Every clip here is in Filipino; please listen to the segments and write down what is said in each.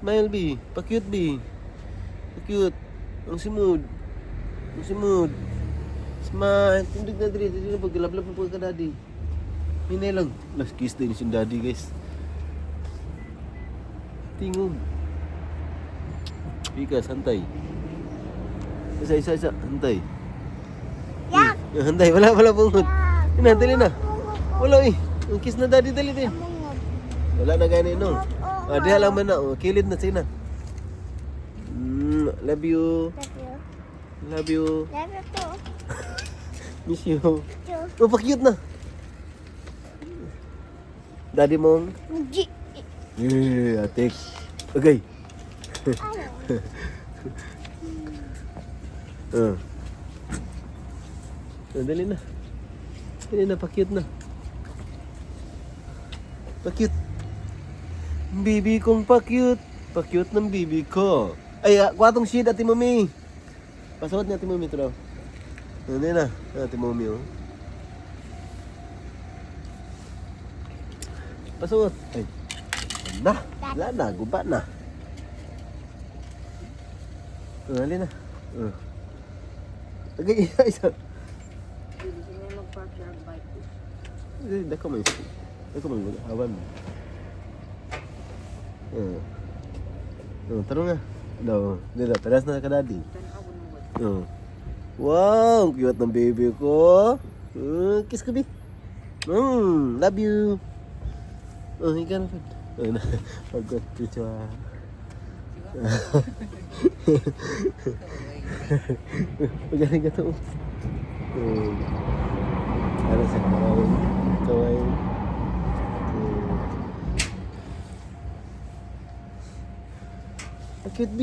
Smile, B. Pa-cute, B. Pa-cute. Ang simod. Ang simod. Smile. Tindig na diri. Tindig na pagkalablab na pagka daddy. Hinay lang. Last kiss din si daddy, guys. Tingog. Ika, santay. Isa, isa, isa. Hantay. Yak! Eh, Hantay. Wala, wala bungot. Yak! Ina, dali na. Wala eh. Ang kiss na daddy, dali din. Wala na gani no. Ah, diha lang man na. Oh, kilid na sina. Mm, love you. Love you. Love you. Love you too. Miss you. Oh, pa-cute na. Daddy mong. G. Yeah, atik. Okay. Uh. Ah, dali na. Dali na, pa-cute na. Pa-cute. Bibi kong pa-cute. Pa-cute ng bibi ko. Ay, ah, kwatong shit, ati mami. Pasawat niya, ati mami, ito daw. Ano na, ati mami, oh. Pasawat. Ay, na. Wala na, guba na. Uh, dali na. Uh. Tagay, isa, isa. Hindi, dako man isi. Dako man mga awan mo. Uh. Uh, taro nga. No, hindi na. Taras na ka daddy. Uh. Wow, ang cute ng baby ko. Uh, kiss ka, bi. Mm, love you. Oh, ikaw na. Oh, na. Pagod dito ah. Magaling ka to. Um, ano sa kaway? Kaway. Um, ang cute, B.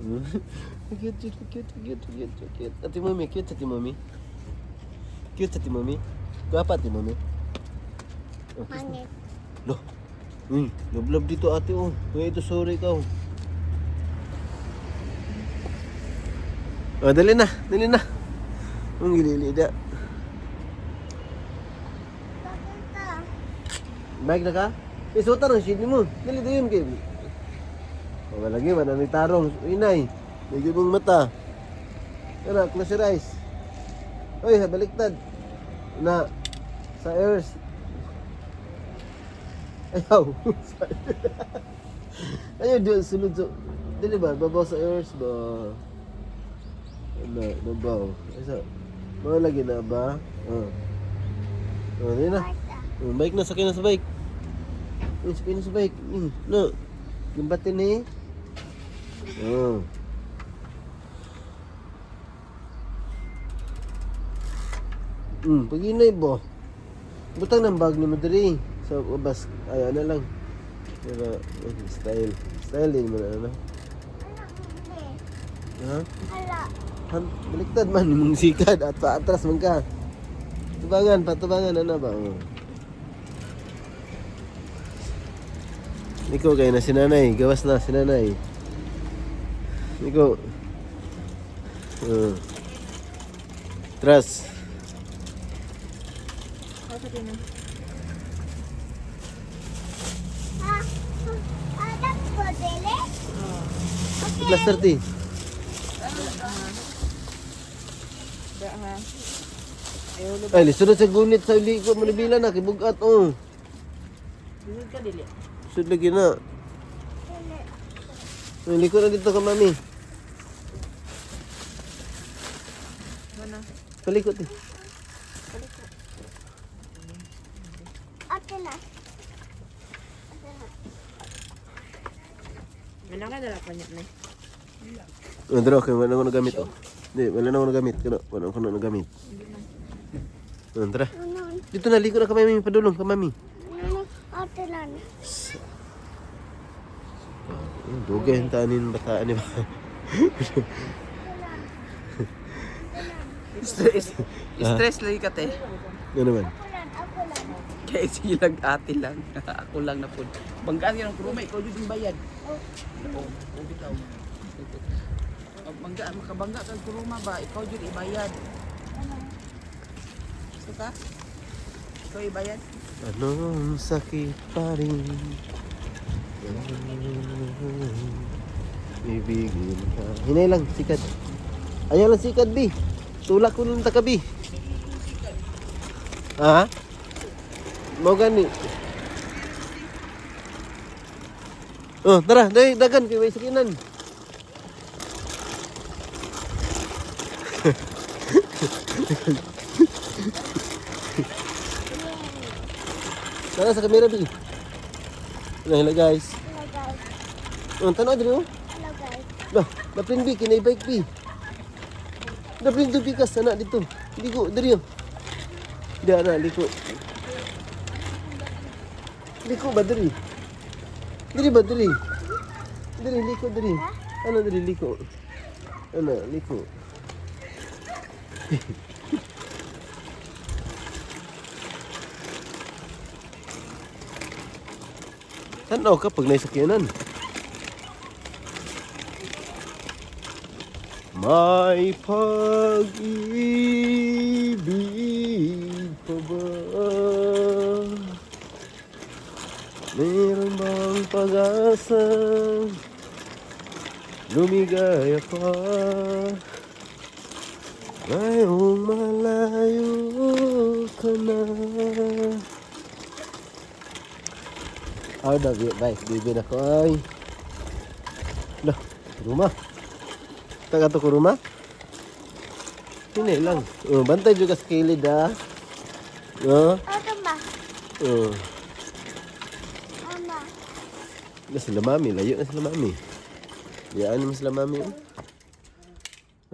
Ang cute, cute, cute, cute, cute, cute. Ati mami, cute ati mami. Cute ati mami. Gapa ati mami. Oh. Mangit. Loh. Uy, love dito ate oh. Uy, ito sorry ka oh. Oh, dali na, dali na. Ang gilili da. Bakit ka? Bike na ka? Eh, suta ng shit mo. Dali to yun, kay. Oh, lagi, manami tarong. Inay, medyo mong mata. Ano, close your eyes. Uy, baliktad. Na, sa ears. Ayaw. Ayaw, di, sunod sa... Dili ba, babaw sa ears ba? Ano, babaw. Isa, mga lagi na ba? Oh. Oh, na. Bike na, sakay na sa bike. Sakay na sa bike. Mm, no. Gimbatin eh. Oh. Hmm, paginay bo. Butang ng bag ni Madri. So, bas, ay, ano lang. Pero, style. Style din mo na, ano? Ha? Ala. Han, baliktad man, mong sikad at paatras man ka. Tubangan, patubangan, ano ba? Oh. Ikaw kayo na si nanay, gawas na si that's good, Dele. Okay. Class 30. Ay, lisunod sa gunit sa liko manibila na, kibugat, oh. Sunod ka dili. Sud lagi na. Ay, liko na dito ka, mami. Palikot eh. Ate na. Mana ka dala pa niya na. Ang dalawa kayo, wala na ako nagamit, oh. Hindi, wala na ako nagamit. Kano, wala ako na nagamit. Ano? Dito na, liko na ka, mami. Padulong ka, mami. Ano? Ate na. Dugay ang tanin bataan ni ba? Stress. Stress lagi ka te. Ano lang. Kaya sige lang ate lang. Ako lang na po. Banggaan ka ng kuruma, ikaw yung bayad. Oh, Oo, oo bitaw. Bangga, makabangga ba? Ikaw din ibayad. Gusto ka? Ikaw ibayad? Anong sakit pa rin? Ibigin ka. Hinay lang, sikat. Ayaw lang sikat, bi. Tulak ko ng takabi. Ha? Mau gani. Oh, tara, dai dagan kay may sakinan. Tara sa kamera, bi. Hello, guys. Hello guys. Oh, tanaw diri. Hello guys. Lah, daplin bi kinay bike bi. Daplin tu bi kas anak dito. Liko diri oh. Dia anak liko. Liko ba diri? Diri ba diri? Diri liko diri. Ano diri liko? Ano liko? Tanaw ka pag naisakyanan. May pag-ibig pa ba? Meron bang pag-asa? Lumigaya pa Ngayong malayo ka na Ay, dabi, guys, bibin ako ay Lah, rumah Taga to ko rumah? Hindi lang. Oh, bantay juga sa kilid ah. Oh, Ano ba? oh. Mama. Na sila mami, layo na sila mami. Yaan naman sila mami oh.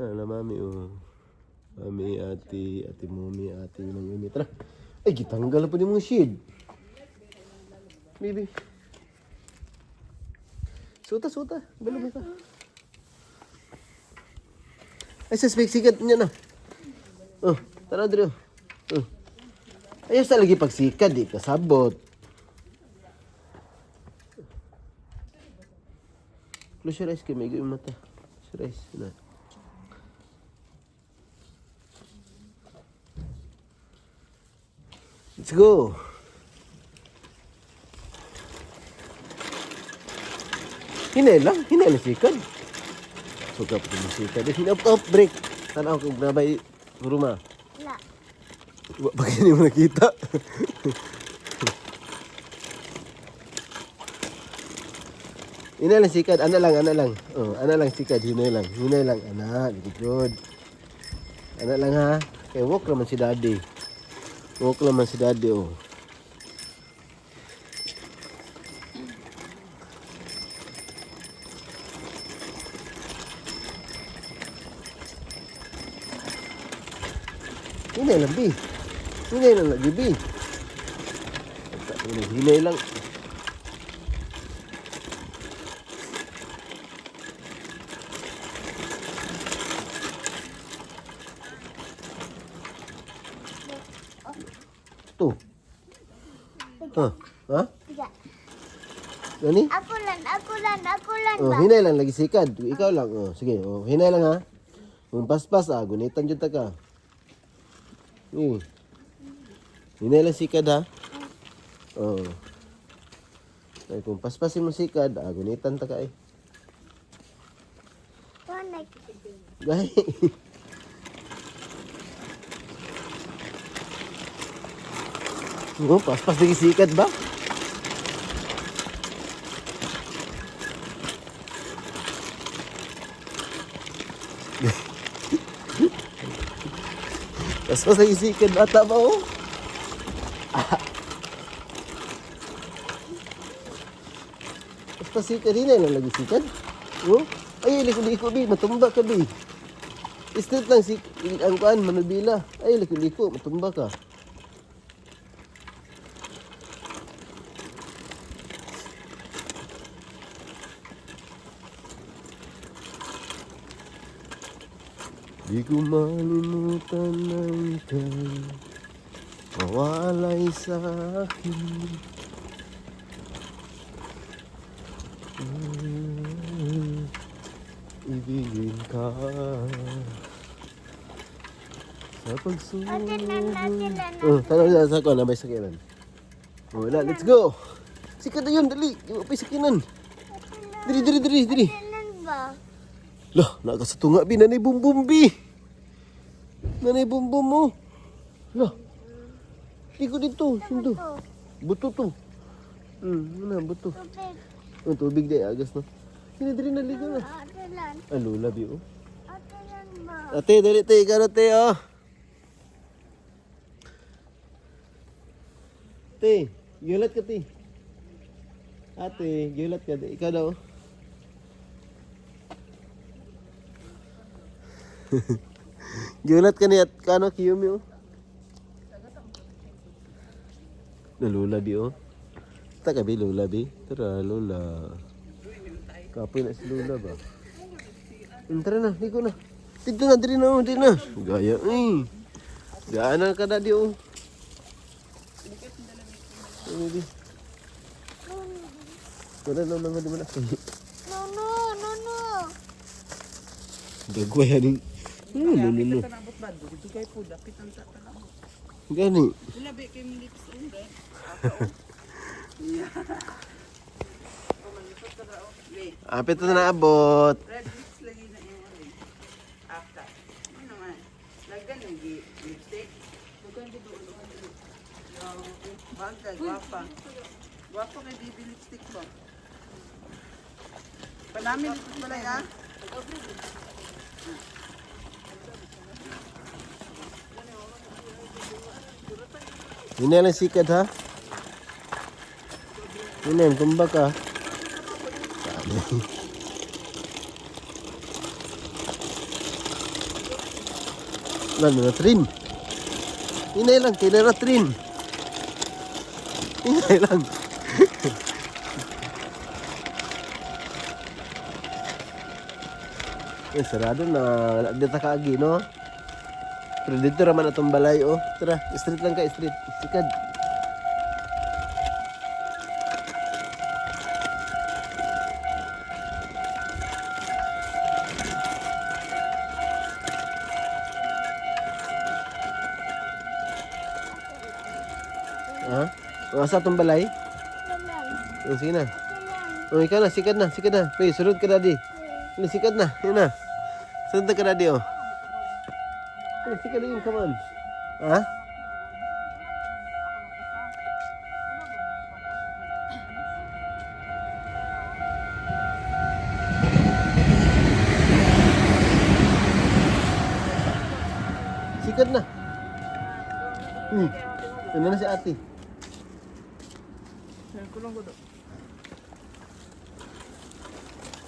Ah, na mami oh. Mami, ati, ati mumi, ati nang umi. Tara. Ay, gitanggal pa ni mong shade. Baby. Suta, suta. Balo ba ka? Ay, suspect sikat niya na. Oh, tara dito. Oh. Ayos sa lagi pagsikat, di kasabot. Close your eyes kay may yung mata. Close your eyes. Na. Let's go. Hinay lang sikat. Suka pa yung sikat. Hinay up break. Tanaw kung nabay rumah. La. Wa pa mo nakita. Ina lang sikad, ana lang, ana lang. Oh, ana lang sikad, hinay lang. Hinay lang, ana, good. Ana lang ha. Kay walk naman si daddy. Walk naman si daddy oh. Hinay lang, bi. Hinay lang lagi, bi. Hinay lang. Tu. Ha? Ha? Gani? Aku lan, aku lan, aku lan Oh, hinay lang lagi sikad. Ikaw lang. Oh, sige. Oh, hinay lang ha. Kung paspas ah, gunitan jud ta ka. Hmm. Hinay lang sikad ha. Oh. Ay, kung paspasin mo sikad, ah, gunitan ta ka eh. Gay. Oh, paspas lagi sikat ba? Paspas lagi sikat bata ba oh? Paspas sikat din lang lagi sikat. Oh? Ay, liko-liko bi, matumba ka bi. Straight lang si ang kuan manubila. Ay, liko-liko, matumba ka. Di ko malimutan ng kay mawalay sa akin. Mm, Ibigin ka sa pagsunod. Na na na. Oh, tanong na sa ko na may sakinan. Oh, wala, let's go. Sikat na yun, dali. Yung pa sakinan. Diri, diri, diri, diri. Nan ba? Lah, nak kasi tunga bi nanay bumbum bi. Nanay bumbum mo. Lah. Iko dito, dito. Ito. Buto to. Hmm, mana buto. Tubig. Ang tubig day agas no. Sini diri na ligo na. Ate lang. Ah, lula bi oh. Ate dali te, ikaw na, te oh. Te, gilat ka te. Ate, gilat ka te. Ikaw daw. gilat ka ni at kano kiyumi oh. Nalula bi oh. Taka bi lula bi. Tara lula. Kapoy na si lula ba? Tara na, ligo na. Dito na, dito na, oh, dito na. Gaya eh. Gaanan ka na di oh. Ano di? Wala na mga di mana. No, no, no. No, no, no. Tanabot ba? Dito kay po, dapit ang sa tanabot. Gani. Wala ba kayo mga lips ang red? Wait, Apit na naabot. red lips lagi na yung red. After. Ano naman? Lagyan ng gi- lipstick. Lagyan dito ulo. Bagay, gwapa. Gwapa kay baby lipstick ko. Panamin ito pala ya. Ini lang sikat ha. Ini tumbak ka. Lan na trin. Ini lang tinira trin. Ini lang. Eh, sarado na. Dito ka agi, no? Pero dito raman atong balay, oh. Tara, street lang ka, street. Sikad. Ha? O, asa atong balay? Ate lang. O, sige na. O, ikaw na, sikad na, sikad na. Pay, sunod ka, daddy. Sikad na, yun na. Sunod ka, daddy, oh. Yun, come on. Ha? Sikad na. Hmm. Ano na si ate? Yan, kulong ko doon.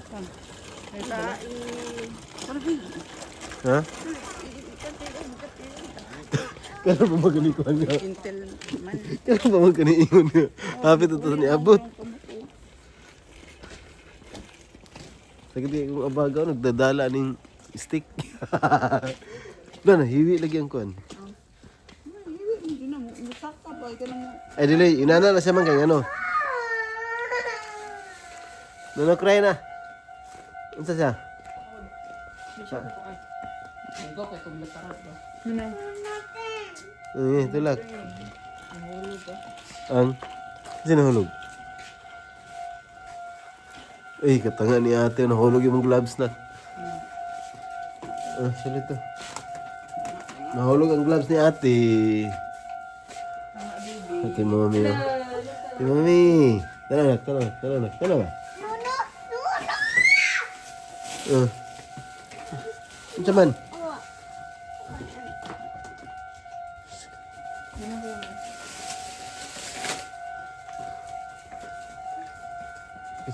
Yan. Ay, kain. Ano ba yun? Ha? Kaya ba magalikuan nga? Intel man. Kaya ba magkaniingon nga? Hapit ito ni abot. Sakit kaya kung abagaw, nagdadala ning stick. Ba na, hiwi lagi ang mo. Ay, dili, inana na siya man kay ano. Nono cry na. Unsa siya? Ano? Eh, tulak. Ang? Sino hulog? Ay, katanga ni ate, nahulog yung gloves na. Ah, sila to. Nahulog ang gloves ni ate. Ate mami. oh. Ate mami. Tara na, tara na, tara na, tara na. No, no, no, no. Ah. Man?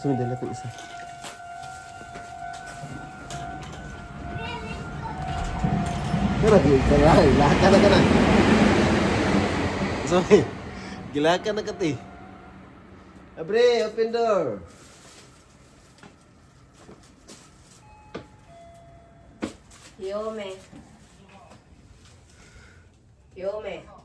Gusto mo dala itong isa. Di ka na, lahat ka na ka na. Sorry, gilahat ka na ka ti. Abre, open door. Yome. Yome.